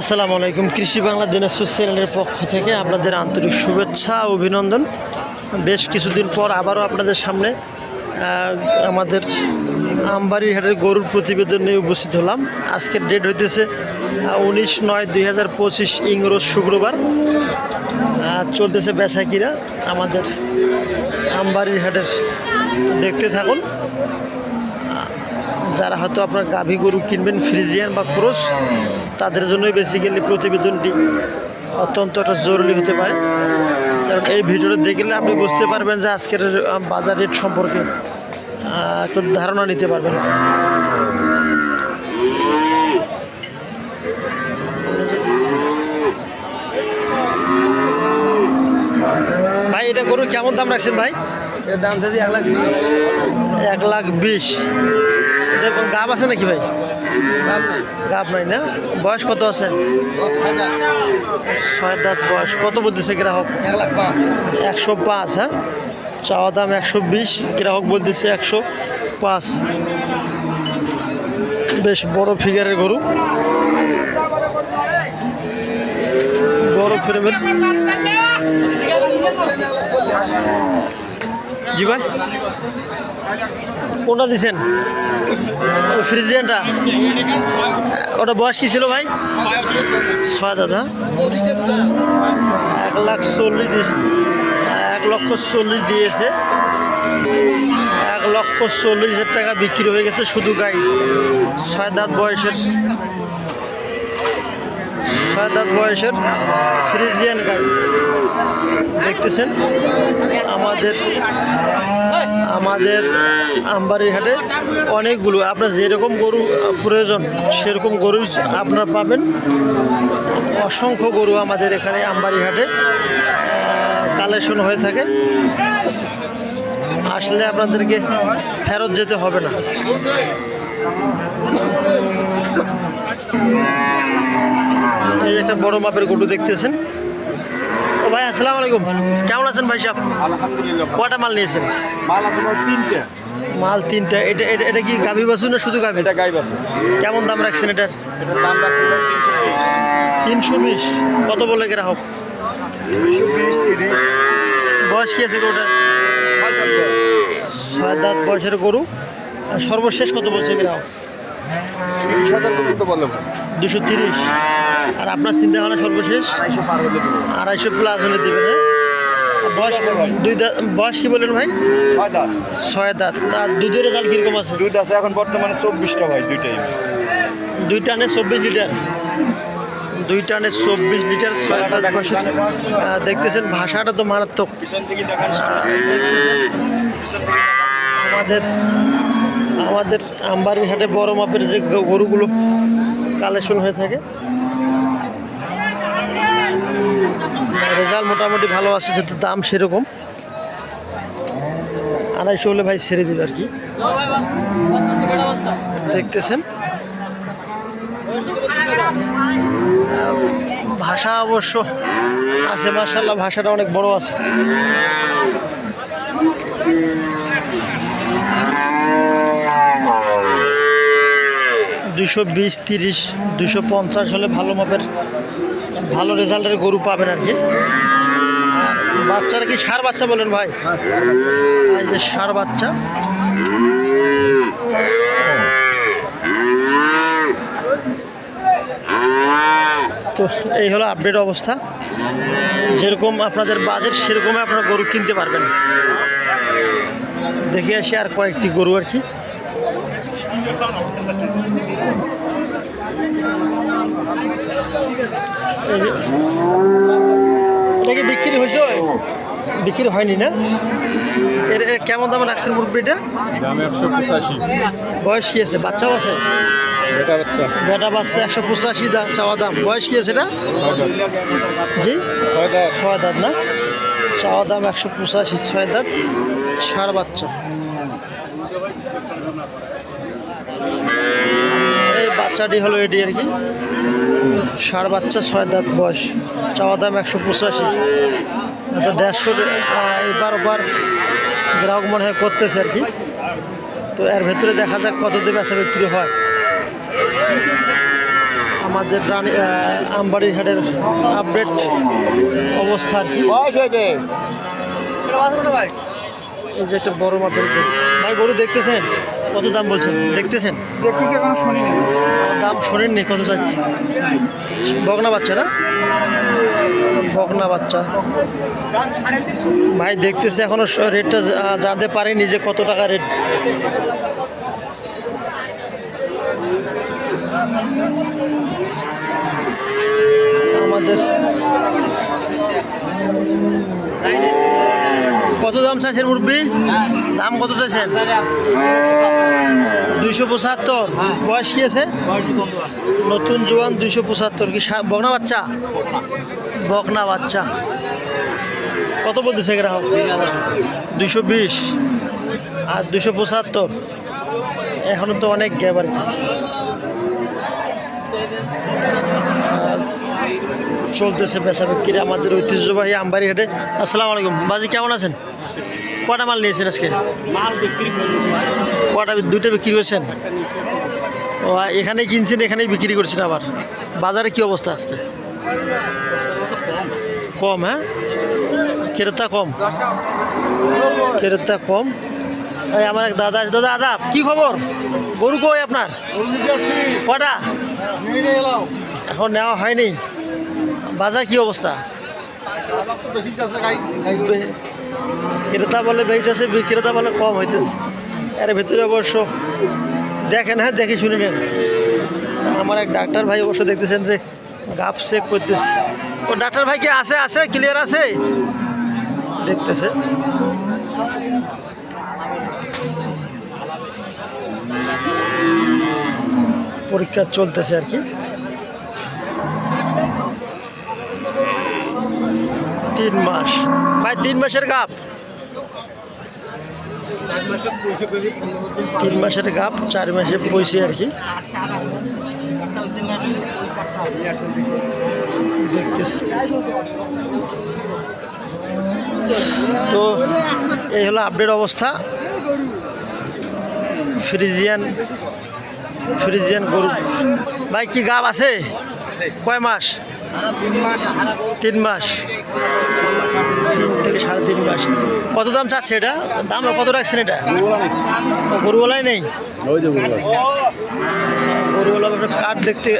আসসালামু আলাইকুম। কৃষি বাংলা দিনাজপুর চ্যানেলের পক্ষ থেকে আপনাদের আন্তরিক শুভেচ্ছা অভিনন্দন। বেশ কিছুদিন পর আবারও আপনাদের সামনে আমাদের আমবাড়ি হাটের গরুর প্রতিবেদন নিয়ে উপস্থিত হলাম। আজকের ডেট হইতেছে উনিশ নয় দুই হাজার পঁচিশ ইংরোজ শুক্রবার। চলতেছে বেসাকিরা আমাদের আমবাড়ির হাটের দেখতে থাকুন। যারা হয়তো আপনার গাভী গরু কিনবেন ফ্রিজিয়ান বা ক্রোস তাদের জন্যই বেসিক্যালি প্রতিবেদনটি অত্যন্ত একটা জরুরি হতে পারে। কারণ এই ভিডিওটা দেখলে আপনি বুঝতে পারবেন যে আজকের বাজার রেট সম্পর্কে একটা ধারণা নিতে পারবেন। ভাই এটা গরু কেমন দাম রাখছেন ভাই? এর দাম যদি এক লাখ বিশ। এক লাখ বিশ। গাব আছে নাকি ভাই? গাব নাই। না? বয়স কত আছে? ছয় দাঁত। বয়স। কত বলতেছে গ্রাহক? একশো পাঁচ হ্যাঁ? চাওয়া দাম একশো বিশ গ্রাহক বলতেছে একশো পাঁচ। বেশ বড় ফিগারের গরু। বড় ফ্রেমের জি ভাই কোনটা দিছেন? ফ্রিজিয়ানটা ওটা বয়স কি ছিল ভাই? ছয় দাদা এক লাখ চল্লিশ দিয়েছে এক লক্ষ চল্লিশ দিয়েছে। এক লক্ষ চল্লিশ হাজার টাকা বিক্রি হয়ে গেছে শুধু গাই। ছয় দাঁত বয়সের। দাঁত বয়সের ফ্রিজিয়ান গাই দেখতেছেন? আমাদের আমাদের আমবাড়ি হাটে অনেকগুলো, আপনার যেরকম গরু প্রয়োজন, সেরকম গরু আপনারা পাবেন। অসংখ্য গরু আমাদের এখানে আমবাড়ি হাটে কালেকশন হয়ে থাকে। আসলে আপনাদেরকে ফেরত যেতে হবে না। এই একটা বড় মাপের গরু দেখতেছেন। ও ভাই আসসালামু আলাইকুম। কেমন আছেন ভাই সাহেব? আলহামদুলিল্লাহ কটা মাল নিয়েছেন? মাল আছে তিনটে। মাল তিনটা। এটা এটা এটা কি গাভী বাছু না শুধু গাভী? এটা গাই আছে কেমন দাম রাখছেন এটার? এটার দাম রাখছিলাম তিনশো তিনশো বিশ। কত বলে গ্রাহক? দুইশো বিশ তিরিশ। বয়স কি আছে গরুটার? ছয় ছয় দাঁত বয়সের গরু। সর্বশেষ কত বলছে গ্রাহক? তিরিশ হাজার পর্যন্ত বললাম। দুশো তিরিশ। আর আপনার চিন্তা ভাবনা সর্বশেষ? আড়াইশো পার হলে আড়াইশো প্লাস হলে দেবেন হ্যাঁ? বয়স দুই দাঁত বয়স কি বলেন ভাই? ছয় দাঁত। ছয় দাঁত। আর দুধের রেজাল্ট কীরকম আছে? দুধ আছে এখন বর্তমানে চব্বিশটা ভাই দুইটাই। দুই টানে চব্বিশ লিটার। দুই টানে চব্বিশ লিটার ছয় দাঁত দেখতেছেন ভাষাটা তো মারাত্মক। আমাদের আমাদের আমবাড়ির হাটে বড় মাপের যে গরুগুলো কালেকশন হয়ে থাকে। রেজাল্ট মোটামুটি ভালো আছে যেহেতু দাম সেরকম। আড়াইশো হলে ভাই ছেড়ে দিবে আর কি। দেখতেছেন। ভাষা অবশ্য আছে মার্শাল্লাহ ভাষাটা অনেক বড় আছে। দুশো বিশ, তিরিশ দুশো পঞ্চাশ হলে ভালো মাপের, ভালো রেজাল্টের গরু পাবেন আর কি। বাচ্চারা কি সার বাচ্চা বলেন ভাই? এই যে সার বাচ্চা। তো এই হলো আপডেট অবস্থা। যেরকম আপনাদের বাজেট সেরকমই আপনারা গরু কিনতে পারবেন। দেখে আসি আর কয়েকটি গরু আর কি এই যে এটা কি বিক্রি হয়েছে? বিক্রি হয়নি না? এর কেমন দামে রাখছেন মুরব্বিটা দাম একশো পঁচাশি। বয়স কি আছে? বাচ্চাও আছে? বেটা বাচ্চা। একশো পঁচাশি দা চাওয়া দাম। বয়স কি আছে এটা? জি? ছয় দাঁত। না? চাওয়া দাম একশো পঁচাশি ছয় দাঁত। ষাড় বাচ্চা এই বাচ্চাটি হলো এটি আর কি। ষাড় বাচ্চা ছয় দাঁত বয়স। চাওয়া দাম একশো পঁচাশি। তো দেড়শো এবার ওবার গ্রাহক মনে হয় করতেছে আর কি। তো এর ভেতরে দেখা যাক কত দিয়ে বেচা বিক্রি হয়। আমাদের রানী আমবাড়ি হাটের আপডেট অবস্থা আর কি। এই যে একটা বড় মাপের ভাই গরু দেখতেছেন? কত দাম বলছেন? দেখতেছেন? দেখতেছি এখন শুনিনি। দাম শোনেননি কত চাচ্ছি বকনা বাচ্চা না? বকনা বাচ্চা। ভাই দেখতেছি এখনও রেটটা জানতে পারেনি যে কত টাকা রেট। আমাদের কত দাম চাইছেন মুরব্বী? দাম কত চাইছেন? দুইশো পঁচাত্তর। বয়স কি আছে? নতুন জোয়ান দুইশো পঁচাত্তর। কি বকনা বাচ্চা? বকনা বাচ্চা। কত বলতেছে গ্রাহক? দুইশো বিশ। আর দুইশো পঁচাত্তর। এখনও তো অনেক গ্যাপ আর চলতেছে বেচা বিক্রি আমাদের ঐতিহ্যবাহী আমবাড়ি হাটে আসসালামু আলাইকুম। বাজি কেমন আছেন? কটা মাল নিয়েছেন আজকে? মাল বিক্রি কটা দুইটা বিক্রি করেছেন? ও এখানেই কিনছেন এখানেই বিক্রি করছেন আবার? বাজারে কি অবস্থা আজকে? কম হ্যাঁ? ক্রেতা কম। ক্রেতা কম। এই আমার এক দাদা আছে। দাদা আদাব কি খবর? গরু কই আপনার? কটা? এখন নেওয়া হয়নি। বাজার কি অবস্থা? ক্রেতা বলে বেচ আছে বিক্রেতা বলে কম হইতেছে। এর ভেতরে অবশ্য দেখেন হ্যাঁ দেখে শুনে নেন। আমার এক ডাক্তার ভাই অবশ্য দেখতেছেন যে গাপ চেক করতেছে। ও ডাক্তার ভাই কি আছে আছে? ক্লিয়ার আছে? দেখতেছে। পরীক্ষা চলতেছে আর কি। তিন মাস। ভাই তিন মাসের গাপ। তিন মাসের গাপ চার মাসে পয়সে আর কি। দেখতেছি। তো এই হলো আপডেট অবস্থা। ফ্রিজিয়ান ফ্রিজিয়ান গরু। ভাই কি গাব আছে? কয় মাস? তিন মাস তিন থেকে সাড়ে তিন মাস। কত দাম চাচ্ছে এটা? দাম কত রাখছেন এটা? গরুওয়ালাই নেই? গরুওয়ালা। কার্ড দেখতে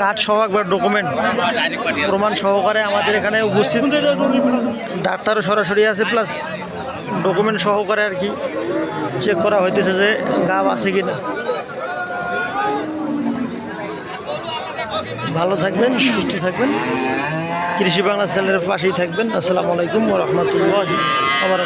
কার্ড সহ একবার ডকুমেন্ট। প্রমাণ সহকারে আমাদের এখানে উপস্থিত। ডাক্তারও সরাসরি আছে প্লাস ডকুমেন্ট সহকারে আর কি। চেক করা হইতেছে যে গাব আছে কি না ভালো থাকবেন সুস্থ থাকবেন। কৃষি বাংলা চ্যানেলের পাশেই থাকবেন। আসসালামু আলাইকুম রহমতুল্লাহ আবার